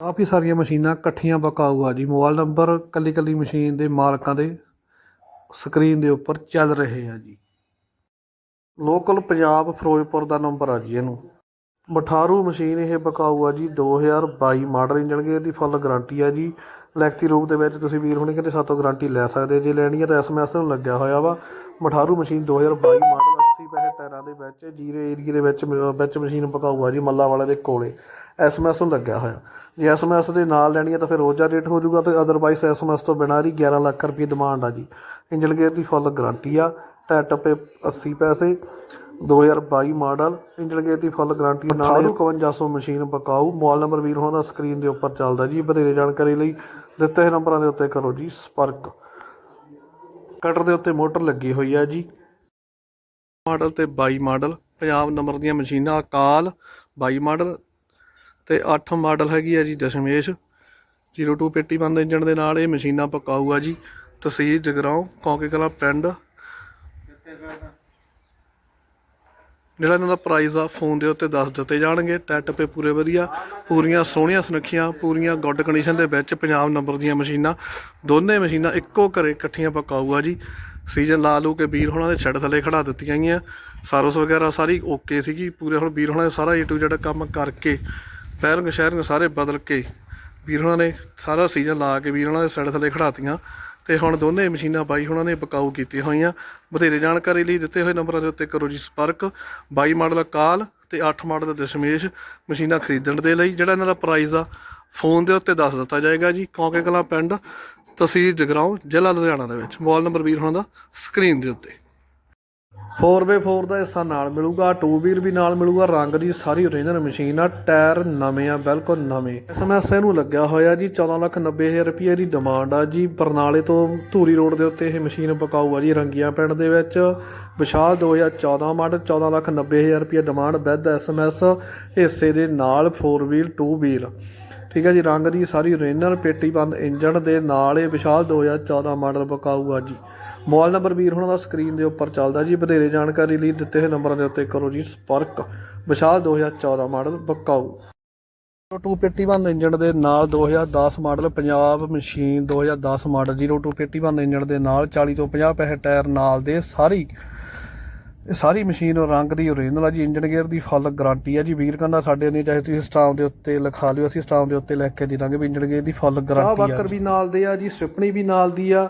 ਕਾਫੀ ਸਾਰੀਆਂ ਮਸ਼ੀਨਾਂ ਇਕੱਠੀਆਂ ਬਕਾਊ ਆ ਜੀ। ਮੋਬਾਈਲ ਨੰਬਰ ਇਕੱਲੀ ਇਕੱਲੀ ਮਸ਼ੀਨ ਦੇ ਮਾਲਕਾਂ ਦੇ ਸਕਰੀਨ ਦੇ ਉੱਪਰ ਚੱਲ ਰਹੇ ਆ ਜੀ। ਲੋਕਲ ਪੰਜਾਬ ਫਿਰੋਜ਼ਪੁਰ ਦਾ ਨੰਬਰ ਆ ਜੀ ਇਹਨੂੰ। ਮਠਾਰੂ ਮਸ਼ੀਨ ਇਹ ਬਕਾਊ ਆ ਜੀ। 2022 ਮਾਡਲ ਇੰਜਣ ਗੇਅਰ ਦੀ ਫੁੱਲ ਗਾਰੰਟੀ ਆ ਜੀ। ਲਿਖਤੀ ਰੂਪ ਦੇ ਵਿੱਚ ਤੁਸੀਂ ਵੀਰ ਹੁਣੇ ਕਹਿੰਦੇ ਸਾਤੋਂ ਗਾਰੰਟੀ ਲੈ ਸਕਦੇ ਜੇ ਲੈਣੀ ਹੈ ਤਾਂ ਐਸਐਮਐਸ ਨੂੰ ਲੱਗਿਆ ਹੋਇਆ ਵਾ। ਮਠਾਰੂ ਮਸ਼ੀਨ 2022 ਮਾਡਲ 80 ਪੈਸੇ ਦੇ ਵਿੱਚ ਜੀਰੇ ਏਰੀਏ ਦੇ ਵਿੱਚ ਵਿੱਚ ਮਸ਼ੀਨ ਬਕਾਊ ਆ ਜੀ ਮੱਲਾ ਵਾਲੇ ਦੇ ਕੋਲੇ। ਐਸਐਮਐਸ ਨੂੰ ਲੱਗਿਆ ਹੋਇਆ। ਜੇ ਐਸਐਮਐਸ ਦੇ ਨਾਲ ਲੈਣੀ ਹੈ ਤਾਂ ਫਿਰ ਰੋਜ਼ਾ ਰੇਟ ਹੋ ਜਾਊਗਾ ਤੇ ਅਦਰਵਾਈਜ਼ ਐਸਐਮਐਸ ਤੋਂ ਬਿਨਾਂ ਦੀ 11 ਲੱਖ ਰੁਪਏ ਡਿਮਾਂਡ ਆ ਜੀ। ਇੰਜਨ ਗੇਅਰ ਦੀ ਫੁੱਲ ਗਾਰੰਟੀ ਆ। ਟਾਇਰ ਟੱਪੇ 80 ਪੈਸੇ। 2022 ਮਾਡਲ। ਇੰਜਨ ਗੇਅਰ ਦੀ ਫੁੱਲ ਗਾਰੰਟੀ ਨਾਲ 5100 ਮਸ਼ੀਨ ਬਕਾਊ ਮੋਬਾਈਲ ਨੰਬਰ ਵੀਰ ਹੋਣਾ ਦਾ ਸਕਰੀਨ ਦੇ ਉੱਪਰ ਚੱਲਦਾ ਜੀ। ਵਧੇਰੇ ਜਾਣਕਾਰੀ ਲਈ ਦਿੱਤੇ ਹੋਏ ਨੰਬਰਾਂ ਦੇ ਉੱਤੇ ਕਰੋ ਜੀ ਸੰਪਰਕ। ਕਟਰ ਦੇ ਉੱਤੇ ਮੋਟਰ ਲੱਗੀ ਹੋਈ ਆ ਜੀ। ਮਾਡਲ ਤੇ 22 ਮਾਡਲ, ਪੰਜਾਬ ਨੰਬਰ ਦੀਆਂ ਮਸ਼ੀਨਾਂ ਅਕਾਲ 22 ਮਾਡਲ ਤੇ 8 ਮਾਡਲ ਹੈਗੀ ਆ ਜੀ ਦਸ਼ਮੇਸ਼। 02 ਪੇਟੀ ਬੰਦ ਇੰਜਣ ਦੇ ਨਾਲ ਇਹ ਮਸ਼ੀਨਾਂ ਪਕਾਊ ਆ ਜੀ। ਤਹਿਸੀਲ ਜਗਰਾਉਂ, ਕੌਂਕੇ ਕਲਾ ਪਿੰਡ। ਜਿਹੜਾ ਇਹਨਾਂ ਦਾ ਪ੍ਰਾਈਸ ਆ ਫੋਨ ਦੇ ਉੱਤੇ ਦੱਸ ਦਿੱਤੇ ਜਾਣਗੇ। ਟੈਟ ਪੇ ਪੂਰੇ ਵਧੀਆ, ਪੂਰੀਆਂ ਸੋਹਣੀਆਂ ਸੁਨੱਖੀਆਂ, ਪੂਰੀਆਂ ਗੁੱਡ ਕੰਡੀਸ਼ਨ ਦੇ ਵਿੱਚ ਪੰਜਾਬ ਨੰਬਰ ਦੀਆਂ ਮਸ਼ੀਨਾਂ। ਦੋਨੇ ਮਸ਼ੀਨਾਂ ਇੱਕੋ ਘਰੇ ਇਕੱਠੀਆਂ ਪਕਾਊਗਾ ਜੀ। ਸੀਜ਼ਨ ਲਾ ਲੂ ਕੇ ਵੀਰ ਹੋਣਾ ਦੇ ਛੱਡ ਥੱਲੇ ਖੜਾ ਦਿੱਤੀਆਂ ਗਈਆਂ। ਸਰਵਿਸ ਵਗੈਰਾ ਸਾਰੀ ਓਕੇ ਸੀਗੀ। ਪੂਰੇ ਹੁਣ ਵੀਰ ਹੋਣਾ ਨੇ ਸਾਰਾ ਏ ਟੂ ਜਿਹੜਾ ਕੰਮ ਕਰਕੇ ਪੈਰਿੰਗ ਸ਼ਹਿਰਿੰਗ ਸਾਰੇ ਬਦਲ ਕੇ ਵੀਰ ਹੋਣਾ ਨੇ ਸਾਰਾ ਸੀਜ਼ਨ ਲਾ ਕੇ ਵੀਰ ਹੋਣਾ ਦੇ ਛੱਡ ਥੱਲੇ ਖੜਾਤੀਆਂ। ਤੇ ਹੁਣ ਦੋਨੇ ਮਸ਼ੀਨਾਂ ਬਾਈ ਹੋਣਾ ਨੇ ਬਕਾਊ ਕੀਤੀਆਂ ਹੋਈਆਂ। ਬਥੇਰੇ ਜਾਣਕਾਰੀ ਲਈ ਦਿੱਤੇ ਹੋਏ ਨੰਬਰਾਂ ਦੇ ਉੱਤੇ ਕਰੋ ਜੀ ਸੰਪਰਕ। 22 ਮਾਡਲ ਕਾਲ ਤੇ 8 ਮਾਡਲ ਦਸ਼ਮੇਸ਼ ਮਸ਼ੀਨਾਂ ਖਰੀਦਣ ਦੇ ਲਈ। ਜਿਹੜਾ ਇਹਨਾਂ ਦਾ ਪ੍ਰਾਈਸ ਆ ਫੋਨ ਦੇ ਉੱਤੇ ਦੱਸ ਦਿੱਤਾ ਜਾਏਗਾ ਜੀ। ਕੌਂਕੇ ਕਲਾਂ ਪਿੰਡ ਤਹਿਸੀਲ ਜਗਰਾਉਂ, ਜ਼ਿਲ੍ਹਾ ਲੁਧਿਆਣਾ ਦੇ ਵਿੱਚ। ਮੋਬਾਈਲ ਨੰਬਰ ਵੀਰ ਹੋਣਾ ਦਾ ਸਕਰੀਨ ਦੇ ਉੱਤੇ। 4x4 ਦਾ ਹਿੱਸਾ ਨਾਲ ਮਿਲੂਗਾ 2 ਵੀਲ ਵੀ ਨਾਲ ਮਿਲੂਗਾ, ਰੰਗ ਦੀ ਸਾਰੀ ਓਰੀਜਨਲ ਮਸ਼ੀਨ ਆ, ਟਾਇਰ ਨਵੇਂ ਆ, ਬਿਲਕੁਲ ਨਵੇਂ। ਐਸਐਮਐਸ ਇਹਨੂੰ ਲੱਗਿਆ ਹੋਇਆ ਜੀ 14 ਲੱਖ 90 ਹਜ਼ਾਰ ਰੁਪਏ ਦੀ ਡਿਮਾਂਡ ਆ ਜੀ। ਬਰਨਾਲੇ ਤੋਂ ਧੂਰੀ ਰੋਡ ਦੇ ਉੱਤੇ ਇਹ ਮਸ਼ੀਨ ਪਕਾਊ ਆ ਜੀ ਰੰਗੀਆਂ ਪਿੰਡ ਦੇ ਵਿੱਚ। ਵਿਸ਼ਾਲ 2014 ਮਾਡਲ 14 ਲੱਖ 90 ਹਜ਼ਾਰ ਰੁਪਏ ਡਿਮਾਂਡ ਵਿਦ ਐਸਐਮਐਸ ਹਿੱਸੇ ਦੇ ਨਾਲ 4 ਵੀਲ 2 ਵੀਲ ਠੀਕ ਹੈ ਜੀ, ਰੰਗ ਦੀ ਸਾਰੀ ਰੇਨਰ ਪੇਟੀ ਬੰਦ ਇੰਜਣ ਦੇ ਨਾਲ ਇਹ ਵਿਸ਼ਾਲ 2014 ਮਾਡਲ ਬਕਾਊ ਆ ਜੀ। ਮੋਬਾਈਲ ਨੰਬਰ ਵੀਰ ਹੁਣਾਂ ਦਾ ਸਕਰੀਨ ਦੇ ਉੱਪਰ ਚੱਲਦਾ ਜੀ। ਵਧੇਰੇ ਜਾਣਕਾਰੀ ਲਈ ਦਿੱਤੇ ਹੋਏ ਨੰਬਰਾਂ ਦੇ ਉੱਤੇ ਕਰੋ ਜੀ ਸੰਪਰਕ। ਵਿਸ਼ਾਲ 2014 ਮਾਡਲ ਬਕਾਊ 02 ਪੇਟੀ ਬੰਦ ਇੰਜਣ ਦੇ ਨਾਲ 2010 ਮਾਡਲ ਪੰਜਾਬ ਮਸ਼ੀਨ 2010 ਮਾਡਲ 02 ਪੇਟੀ ਬੰਦ ਇੰਜਣ ਦੇ ਨਾਲ 40 ਤੋਂ 50 ਪੈਸੇ ਟਾਇਰ ਨਾਲ ਦੇ ਸਾਰੀ ਇਹ ਸਾਰੀ ਮਸ਼ੀਨ ਰੰਗ ਦੀ ਓਰੀਜਨਲ ਆ ਜੀ ਇੰਜਨ ਗੇਅਰ ਦੀ ਫੁੱਲ ਗਾਰੰਟੀ ਆ ਜੀ। ਵੀਰ ਕਹਿੰਦਾ ਸਾਡੇ ਨਹੀਂ ਚਾਹੇ ਤੁਸੀਂ ਸਟਾਮ ਦੇ ਉੱਤੇ ਲਿਖਾ ਲਿਓ ਅਸੀਂ ਸਟਾਮ ਦੇ ਉੱਤੇ ਲਿਖ ਕੇ ਦੇ ਦਾਂਗੇ ਵੀ ਇੰਜਨ ਗੇਅਰ ਦੀ ਫੁੱਲ ਗਾਰੰਟੀ ਆ ਬਾਕਰ ਵੀ ਨਾਲ ਦੇ ਆ ਜੀ ਸਟ੍ਰਿਪਣੀ ਵੀ ਨਾਲ ਦੀ ਆ।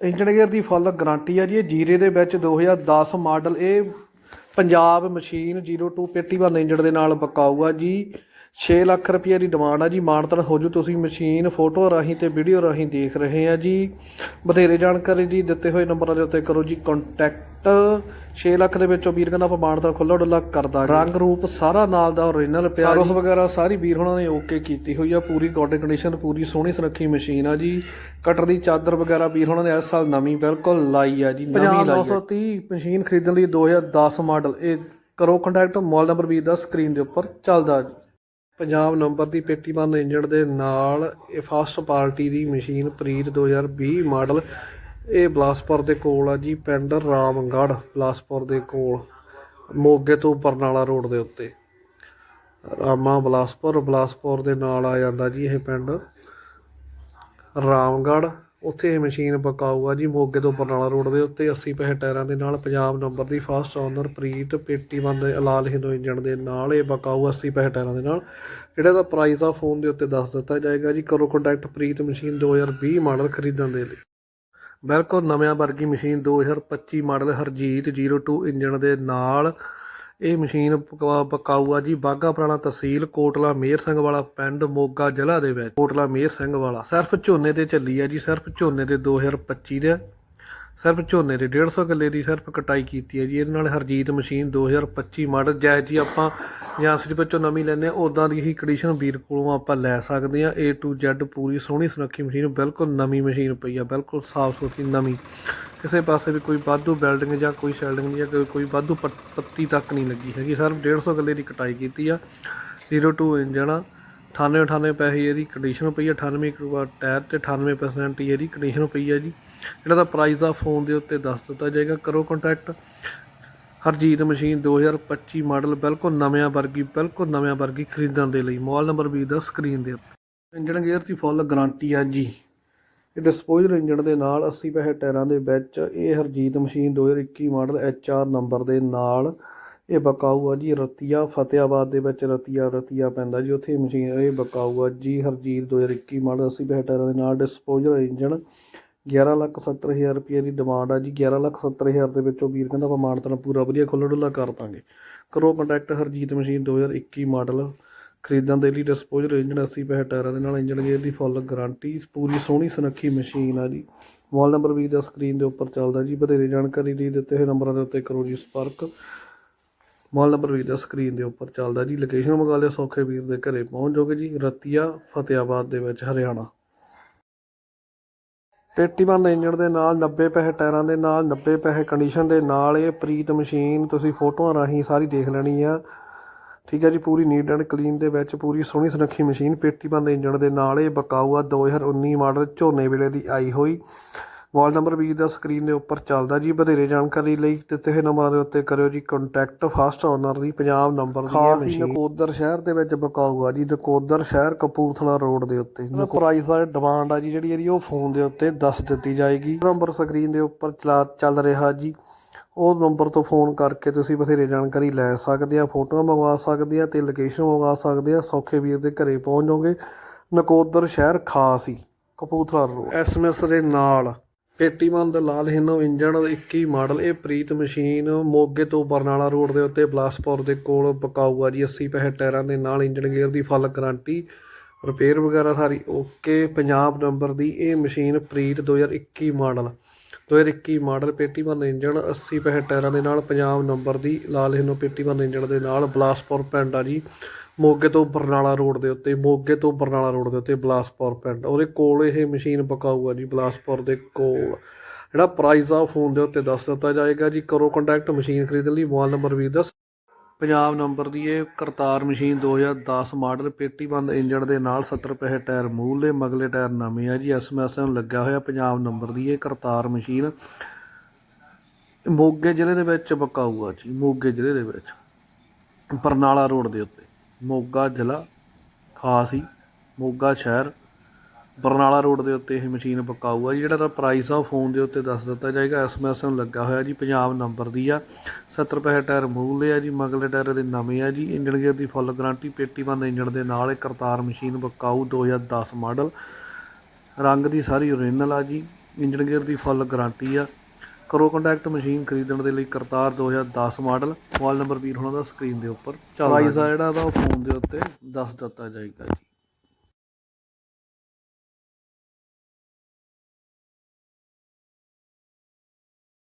ਇੰਜਨ ਗੇਅਰ ਦੀ ਫੁੱਲ ਗਾਰੰਟੀ ਆ ਜੀ ਇਹ ਜੀਰੇ ਦੇ ਵਿੱਚ 2010 ਮਾਡਲ ਇਹ ਪੰਜਾਬ ਮਸ਼ੀਨ 02 ਪੇਟੀ ਬੰਦ ਇੰਜਣ ਦੇ ਨਾਲ ਬਕਾਊ ਆ ਜੀ। 6 ਲੱਖ ਰੁਪਏ ਦੀ ਡਿਮਾਂਡ ਆ ਜੀ। ਮਾਨਤਨ ਹੋ ਜੂ ਤੁਸੀਂ ਮਸ਼ੀਨ ਫੋਟੋ ਰਾਹੀਂ ਤੇ ਵੀਡੀਓ ਰਾਹੀਂ ਦੇਖ ਰਹੇ ਆ ਜੀ। ਬਥੇਰੇ ਜਾਣਕਾਰੀ ਦੀ ਦਿੱਤੇ ਹੋਏ ਨੰਬਰਾਂ ਦੇ ਉੱਤੇ ਕਰੋ ਜੀ ਕੰਟੈਕਟ 6 ਲੱਖ ਦੇ ਵਿੱਚੋਂ ਵੀਰ ਕਹਿੰਦਾ ਆਪਾਂ ਮਾਨਤਨ ਖੁੱਲਾ ਡੁੱਲਾ ਕਰਦਾ ਰੰਗ ਰੂਪ ਸਾਰਾ ਨਾਲ ਦਾ ਓਰੀਜਨਲ ਪਿਆ ਸਰਵਿਸ ਵਗੈਰਾ ਸਾਰੀ ਵੀਰ ਹੁਣਾਂ ਨੇ ਓਕੇ ਕੀਤੀ ਹੋਈ ਆ। ਪੂਰੀ ਗੋਡ ਕੰਡੀਸ਼ਨ ਪੂਰੀ ਸੋਹਣੀ ਸੁਨੱਖੀ ਮਸ਼ੀਨ ਆ ਜੀ। ਕਟਰ ਦੀ ਚਾਦਰ ਵਗੈਰਾ ਵੀਰ ਹੁਣਾਂ ਨੇ ਇਸ ਸਾਲ ਨਵੀਂ ਬਿਲਕੁਲ ਲਾਈ ਆ ਜੀ ਨਵੀਂ ਲਾਈ 930 ਮਸ਼ੀਨ ਖਰੀਦਣ ਲਈ 2010 ਮਾਡਲ। ਇਹ ਕਰੋ ਕੰਟੈਕਟ ਮੋਬਾਈਲ ਨੰਬਰ ਵੀਰ ਦਾ ਸਕਰੀਨ ਦੇ ਉੱਪਰ ਚੱਲਦਾ ਜੀ। ਪੰਜਾਬ ਨੰਬਰ ਦੀ ਪੇਟੀ ਬੰਦ ਇੰਜਣ ਦੇ ਨਾਲ ਇਹ ਫਸਟ ਪਾਰਟੀ ਦੀ ਮਸ਼ੀਨ ਪ੍ਰੀਤ 2020 ਮਾਡਲ ਇਹ ਬਲਾਸਪੁਰ ਦੇ ਕੋਲ ਆ ਜੀ, ਪਿੰਡ ਰਾਮਗੜ੍ਹ ਬਲਾਸਪੁਰ ਦੇ ਕੋਲ, ਮੋਗੇ ਤੋਂ ਬਰਨਾਲਾ ਰੋਡ ਦੇ ਉੱਤੇ। ਰਾਮਾ ਬਲਾਸਪੁਰ ਬਲਾਸਪੁਰ ਦੇ ਨਾਲ ਆ ਜਾਂਦਾ ਜੀ ਇਹ ਪਿੰਡ। ਰਾਮਗੜ੍ਹ ਉੱਥੇ ਇਹ ਮਸ਼ੀਨ ਬਕਾਊ ਆ ਜੀ, ਮੋਗੇ ਤੋਂ ਬਰਨਾਲਾ ਰੋਡ ਦੇ ਉੱਤੇ 80 ਪੈਸੇ ਟਾਇਰਾਂ ਦੇ ਨਾਲ, ਪੰਜਾਬ ਨੰਬਰ ਦੀ ਫਸਟ ਓਨਰ ਪ੍ਰੀਤ ਪੇਟੀਵੰਦ ਲਾਲ ਹਿੰਦੂ ਇੰਜਣ ਦੇ ਨਾਲ ਇਹ ਬਕਾਊ 80 ਪੈਸੇ ਟਾਇਰਾਂ ਦੇ ਨਾਲ। ਜਿਹੜਾ ਦਾ ਪ੍ਰਾਈਸ ਆ ਫੋਨ ਦੇ ਉੱਤੇ ਦੱਸ ਦਿੱਤਾ ਜਾਏਗਾ ਜੀ, ਕਰੋ ਕੰਟੈਕਟ ਪ੍ਰੀਤ ਮਸ਼ੀਨ 2020 ਮਾਡਲ ਖਰੀਦਣ ਦੇ ਲਈ। ਬਿਲਕੁਲ ਨਵਿਆਂ ਵਰਗੀ ਮਸ਼ੀਨ 2025 ਮਾਡਲ ਹਰਜੀਤ 02 ਇੰਜਣ ਦੇ ਨਾਲ ਇਹ ਮਸ਼ੀਨ ਪਕਾ- ਪਕਾਊ ਆ ਜੀ ਬਾਗਾ ਪੁਰਾਣਾ ਤਹਿਸੀਲ ਕੋਟਲਾ ਮੇਰ ਸਿੰਘ ਵਾਲਾ ਪਿੰਡ ਮੋਗਾ ਜ਼ਿਲ੍ਹਾ ਦੇ ਵਿੱਚ। ਕੋਟਲਾ ਮੇਰ ਸਿੰਘ ਵਾਲਾ। ਸਿਰਫ ਝੋਨੇ ਤੇ ਚੱਲੀ ਆ ਜੀ, ਸਿਰਫ ਝੋਨੇ ਦੇ 2025 ਦੇ। ਸਿਰਫ ਝੋਨੇ ਦੇ 150 ਕਿੱਲੇ ਦੀ ਸਿਰਫ ਕਟਾਈ ਕੀਤੀ ਹੈ ਜੀ। ਇਹਦੇ ਨਾਲ ਹਰਜੀਤ ਮਸ਼ੀਨ 2025 ਮਾਡਲ ਜੈ ਜੀ ਆਪਾਂ, ਜਾਂ ਏਜੰਸੀ ਵਿੱਚੋਂ ਨਵੀਂ ਲੈਂਦੇ ਆ ਉਦਾਂ ਦੀ ਹੀ ਕੰਡੀਸ਼ਨ ਵੀਰ ਕੋਲੋਂ ਆਪਾਂ ਲੈ ਸਕਦੇ ਆ A to Z ਪੂਰੀ ਸੋਹਣੀ ਸੁਨੱਖੀ ਮਸ਼ੀਨ, ਬਿਲਕੁਲ ਨਵੀਂ ਮਸ਼ੀਨ ਪਈ ਆ, ਬਿਲਕੁਲ ਸਾਫ਼ ਸੁਥਰੀ ਨਵੀਂ। ਕਿਸੇ ਪਾਸੇ ਵੀ ਕੋਈ ਵਾਧੂ ਬਿਲਡਿੰਗ ਜਾਂ ਕੋਈ ਸ਼ੈਲਡਿੰਗ ਜਾਂ ਕੋਈ- ਕੋਈ ਵਾਧੂ ਪੱਤੀ ਤੱਕ ਨਹੀਂ ਲੱਗੀ ਹੈਗੀ। ਸਿਰਫ 150 ਕਿੱਲੇ ਦੀ ਕਟਾਈ ਕੀਤੀ ਆ। 02 ਇੰਜਣ ਆ 98 98 ਪੈਸੇ ਇਹਦੀ ਕੰਡੀਸ਼ਨ ਪਈ ਆ। 98 ਕੁ ਟਾਇਰ ਤੇ 98% ਇਹਦੀ ਕੰਡੀਸ਼ਨ ਪਈ ਆ ਜੀ। ਜਿਹੜਾ ਦਾ ਪ੍ਰਾਈਸ ਆ ਫੋਨ ਦੇ ਉੱਤੇ ਦੱਸ ਦਿੱਤਾ ਜਾਏਗਾ। ਕਰੋ ਕੰਟੈਕਟ ਹਰਜੀਤ ਮਸ਼ੀਨ 2025 ਮਾਡਲ ਬਿਲਕੁਲ ਨਵਿਆਂ ਵਰਗੀ ਬਿਲਕੁਲ ਨਵਿਆਂ ਵਰਗੀ ਖਰੀਦਣ ਦੇ ਲਈ। ਮੋਬਾਈਲ ਨੰਬਰ ਵੀ ਦਾ ਸਕਰੀਨ ਦੇ ਉੱਤੇ। ਇੰਜਨ ਗੇਅਰ ਦੀ ਫੁੱਲ ਗਾਰੰਟੀ ਆ ਜੀ। ਇਹ ਡਿਸਪੋਜ਼ਰ ਇੰਜਨ ਦੇ ਨਾਲ 80 ਪੈਸੇ ਟਾਇਰਾਂ ਦੇ ਵਿੱਚ, ਇਹ Harjeet machine 2021 model HR number ਦੇ ਨਾਲ। ਇਹ ਬਕਾਊ ਆ ਜੀ ਰਤੀਆ ਫਤਿਆਬਾਦ ਦੇ ਵਿੱਚ, ਰਤੀਆ ਰਤੀਆ ਪੈਂਦਾ ਜੀ ਉੱਥੇ ਮਸ਼ੀਨ, ਇਹ ਬਕਾਊ ਆ ਜੀ ਹਰਜੀਤ 2021 ਮਾਡਲ 80 ਪੈਸੇ ਟਾਇਰਾਂ ਦੇ ਨਾਲ। ਡਿਸਪੋਜ਼ਲ ਇੰਜਣ 11 ਲੱਖ 70 ਹਜ਼ਾਰ ਰੁਪਏ ਦੀ ਡਿਮਾਂਡ ਆ ਜੀ। 11 ਲੱਖ 70 ਹਜ਼ਾਰ ਦੇ ਵਿੱਚੋਂ ਵੀਰ ਕਹਿੰਦਾ ਆਪਾਂ ਮਾਨਤਨ ਪੂਰਾ ਵਧੀਆ ਖੁੱਲ੍ਹਾ ਡੁੱਲਾ ਕਰ ਦਾਂਗੇ। ਕਰੋ ਕੰਟੈਕਟ ਹਰਜੀਤ ਮਸ਼ੀਨ 2021 ਮਾਡਲ। ਖਰੀਦਣ ਦੇ ਲਈ ਡਿਸਪੋਜਲ ਇੰਜਨ 80 ਪੈਸੇ ਟਾਇਰਾਂ ਦੇ ਨਾਲ ਇੰਜਨ ਗੇਅਰ ਦੀ ਫੁੱਲ ਗਾਰੰਟੀ ਪੂਰੀ ਸੋਹਣੀ ਸੁਨੱਖੀ ਮਸ਼ੀਨ ਆ ਜੀ। ਮੋਬਾਈਲ ਨੰਬਰ ਵੀ ਦਾ ਸਕਰੀਨ ਦੇ ਉੱਪਰ ਚੱਲਦਾ ਜੀ ਵਧੇਰੇ ਜਾਣਕਾਰੀ ਲਈ ਦਿੱਤੇ ਹੋਏ ਨੰਬਰਾਂ ਦੇ ਉੱਤੇ ਕਰੋ ਜੀ ਸੰਪਰਕ। ਮੋਬਾਈਲ ਨੰਬਰ ਵੀ ਦਾ ਸਕਰੀਨ ਦੇ ਉੱਪਰ ਚੱਲਦਾ ਜੀ ਲੋਕੇਸ਼ਨ ਮੰਗਾ ਸੌਖੇ ਵੀਰ ਦੇ ਘਰੇ ਪਹੁੰਚ ਜਾਓਗੇ ਜੀ, ਰਤੀਆ, ਫਤਿਆਬਾਦ ਦੇ ਵਿੱਚ, ਹਰਿਆਣਾ। ਪੇਟੀ ਬੰਦ ਇੰਜਣ ਦੇ ਨਾਲ 90 ਪੈਸੇ ਟਾਇਰਾਂ ਦੇ ਨਾਲ 90 ਪੈਸੇ ਕੰਡੀਸ਼ਨ ਦੇ ਨਾਲ ਇਹ ਪ੍ਰੀਤ ਮਸ਼ੀਨ ਤੁਸੀਂ ਫੋਟੋਆਂ ਰਾਹੀਂ ਸਾਰੀ ਦੇਖ ਲੈਣੀ ਆ। ਠੀਕ ਹੈ ਜੀ ਪੂਰੀ ਨੀਟ ਐਂਡ ਕਲੀਨ ਦੇ ਵਿੱਚ ਪੂਰੀ ਸੋਹਣੀ ਸੁਨੱਖੀ ਮਸ਼ੀਨ ਪੇਟੀ ਬੰਦ ਇੰਜਣ ਦੇ ਨਾਲ ਇਹ ਬਕਾਊ ਆ 2019 ਮਾਡਲ ਝੋਨੇ ਵੇਲੇ ਦੀ ਆਈ ਹੋਈ। ਮੋਬਾਈਲ ਨੰਬਰ ਵੀ ਦਾ ਸਕਰੀਨ ਦੇ ਉੱਪਰ ਚੱਲਦਾ ਜੀ ਵਧੇਰੇ ਜਾਣਕਾਰੀ ਲਈ ਦਿੱਤੇ ਹੋਏ ਨੰਬਰਾਂ ਦੇ ਉੱਤੇ ਕਰਿਓ ਜੀ ਕੰਟੈਕਟ ਫਸਟ ਓਨਰ ਦੀ ਪੰਜਾਬ ਨੰਬਰ ਦੀ ਹੈ ਮਸ਼ੀਨ। ਨਕੋਦਰ ਸ਼ਹਿਰ ਦੇ ਵਿੱਚ ਬਕਾਊ ਆ ਜੀ ਨਕੋਦਰ ਸ਼ਹਿਰ ਕਪੂਰਥਲਾ ਰੋਡ ਦੇ ਉੱਤੇ। ਪ੍ਰਾਈਸ ਦਾ ਡਿਮਾਂਡ ਆ ਜੀ ਜਿਹੜੀ ਇਹਦੀ ਉਹ ਫੋਨ ਦੇ ਉੱਤੇ ਦੱਸ ਦਿੱਤੀ ਜਾਏਗੀ। ਨੰਬਰ ਸਕਰੀਨ ਦੇ ਉੱਪਰ ਚੱਲ ਰਿਹਾ ਜੀ। ਉਹ ਨੰਬਰ ਤੋਂ ਫੋਨ ਕਰਕੇ ਤੁਸੀਂ ਬਥੇਰੇ ਜਾਣਕਾਰੀ ਲੈ ਸਕਦੇ ਆ, ਫੋਟੋਆਂ ਮੰਗਵਾ ਸਕਦੇ ਆ ਤੇ ਲੋਕੇਸ਼ਨ ਮੰਗਵਾ ਸਕਦੇ ਆ, ਸੌਖੇ ਵੀਰ ਦੇ ਘਰੇ ਪਹੁੰਚ ਜਾਓਗੇ। ਨਕੋਦਰ ਸ਼ਹਿਰ ਖਾਸ ਹੀ, ਕਪੂਰਥਲਾ ਰੋਡ। ਐਸਐਮਐਸ ਦੇ ਨਾਲ ਪੇਟੀਮੰਦ ਲਾਲ ਹਿੰਨੋ, ਇੰਜਣ 21 ਮਾਡਲ, ਇਹ ਪ੍ਰੀਤ ਮਸ਼ੀਨ ਮੋਗੇ ਤੋਂ ਬਰਨਾਲਾ ਰੋਡ ਦੇ ਉੱਤੇ ਬਲਾਸਪੁਰ ਦੇ ਕੋਲ ਬਕਾਊ ਆ ਜੀ। 80 ਪੈਸੇ ਟਾਇਰਾਂ ਦੇ ਨਾਲ ਇੰਜਣ ਗੇਅਰ ਦੀ ਫੁੱਲ ਗਾਰੰਟੀ ਰਿਪੇਅਰ ਵਗੈਰਾ ਸਾਰੀ ਓਕੇ ਪੰਜਾਬ ਨੰਬਰ ਦੀ ਇਹ ਮਸ਼ੀਨ ਪ੍ਰੀਤ 2021 ਮਾਡਲ। 2021 ਮਾਡਲ ਪੇਟੀਮੰਦ ਇੰਜਣ 80 ਪੈਸੇ ਟਾਇਰਾਂ ਦੇ ਨਾਲ ਪੰਜਾਬ ਨੰਬਰ ਦੀ ਲਾਲ ਹਿੰਨੋ ਪੇਟੀਮੰਦ ਇੰਜਣ ਦੇ ਨਾਲ, ਬਲਾਸਪੁਰ ਪਿੰਡ ਆ ਜੀ। ਮੋਗੇ ਤੋਂ ਬਰਨਾਲਾ ਰੋਡ ਦੇ ਉੱਤੇ, ਮੋਗੇ ਤੋਂ ਬਰਨਾਲਾ ਰੋਡ ਦੇ ਉੱਤੇ ਬਲਾਸਪੁਰ ਪਿੰਡ। ਉਹਦੇ ਕੋਲ ਇਹ ਮਸ਼ੀਨ ਬਕਾਊ ਆ ਜੀ, ਬਲਾਸਪੁਰ ਦੇ ਕੋਲ। ਜਿਹੜਾ ਪ੍ਰਾਈਸ ਆ ਫੋਨ ਦੇ ਉੱਤੇ ਦੱਸ ਦਿੱਤਾ ਜਾਏਗਾ ਜੀ। ਕਰੋ ਕੰਟੈਕਟ ਮਸ਼ੀਨ ਖਰੀਦਣ ਲਈ ਮੋਬਾਈਲ ਨੰਬਰ ਵੀ ਦੱਸ ਪੰਜਾਬ ਨੰਬਰ ਦੀ ਇਹ ਕਰਤਾਰ ਮਸ਼ੀਨ 2010 ਮਾਡਲ ਪੇਟੀ ਬੰਦ ਇੰਜਣ ਦੇ ਨਾਲ 70 ਪੈਸੇ ਟਾਇਰ ਮੂਹਰਲੇ ਮਗਲੇ ਟਾਇਰ ਨਵੇਂ ਆ ਜੀ। ਐਸਐਮਐਸ ਨੂੰ ਲੱਗਿਆ ਹੋਇਆ ਪੰਜਾਬ ਨੰਬਰ ਦੀ ਇਹ ਕਰਤਾਰ ਮਸ਼ੀਨ। ਮੋਗੇ ਜ਼ਿਲ੍ਹੇ ਦੇ ਵਿੱਚ ਬਕਾਊ ਆ ਜੀ, ਮੋਗੇ ਜ਼ਿਲ੍ਹੇ ਦੇ ਵਿੱਚ। ਬਰਨਾਲਾ ਰੋਡ ਦੇ ਉੱਤੇ। ਮੋਗਾ ਜ਼ਿਲ੍ਹਾ ਖਾਸ ਹੀ ਮੋਗਾ ਸ਼ਹਿਰ। ਬਰਨਾਲਾ ਰੋਡ ਦੇ ਉੱਤੇ ਇਹ ਮਸ਼ੀਨ ਬਕਾਊ ਆ ਜੀ। ਜਿਹੜਾ ਦਾ ਪ੍ਰਾਈਸ ਆ ਫੋਨ ਦੇ ਉੱਤੇ ਦੱਸ ਦਿੱਤਾ ਜਾਏਗਾ। ਐਸਐਮਐਸ ਨੂੰ ਲੱਗਾ ਹੋਇਆ ਜੀ ਪੰਜਾਬ ਨੰਬਰ ਦੀ ਆ। 70 ਪੈਸੇ ਟਾਇਰ ਮੂਹਰਲੇ ਆ ਜੀ। ਮਗਲੇ ਟਾਇਰ ਦੇ ਨਵੇਂ ਆ ਜੀ। ਇੰਜਣ ਗੇਅਰ ਦੀ ਫੁੱਲ ਗਾਰੰਟੀ ਪੇਟੀ ਬੰਦ ਇੰਜਣ ਦੇ ਨਾਲ ਇਹ ਕਰਤਾਰ ਮਸ਼ੀਨ ਬਕਾਊ 2010 ਮਾਡਲ ਰੰਗ ਦੀ ਸਾਰੀ ਓਰੀਜਨਲ ਆ ਜੀ। ਇੰਜਣ ਗੇਅਰ ਦੀ ਫੁੱਲ ਗਾਰੰਟੀ ਆ। ਕਰੋ ਕੰਟੈਕਟ ਮਸ਼ੀਨ ਖਰੀਦਣ ਦੇ ਲਈ ਕਰਤਾਰ 2010 ਮਾਡਲ ਮੋਬਾਈਲ ਨੰਬਰ ਵੀਰ ਹੋਣਾ ਦਾ ਸਕਰੀਨ ਦੇ ਉੱਪਰ। ਪ੍ਰਾਈਸ ਆ ਜਿਹੜਾ ਦਾ ਉਹ ਫੋਨ ਦੇ ਉੱਤੇ ਦੱਸ ਦਿੱਤਾ ਜਾਏਗਾ ਜੀ।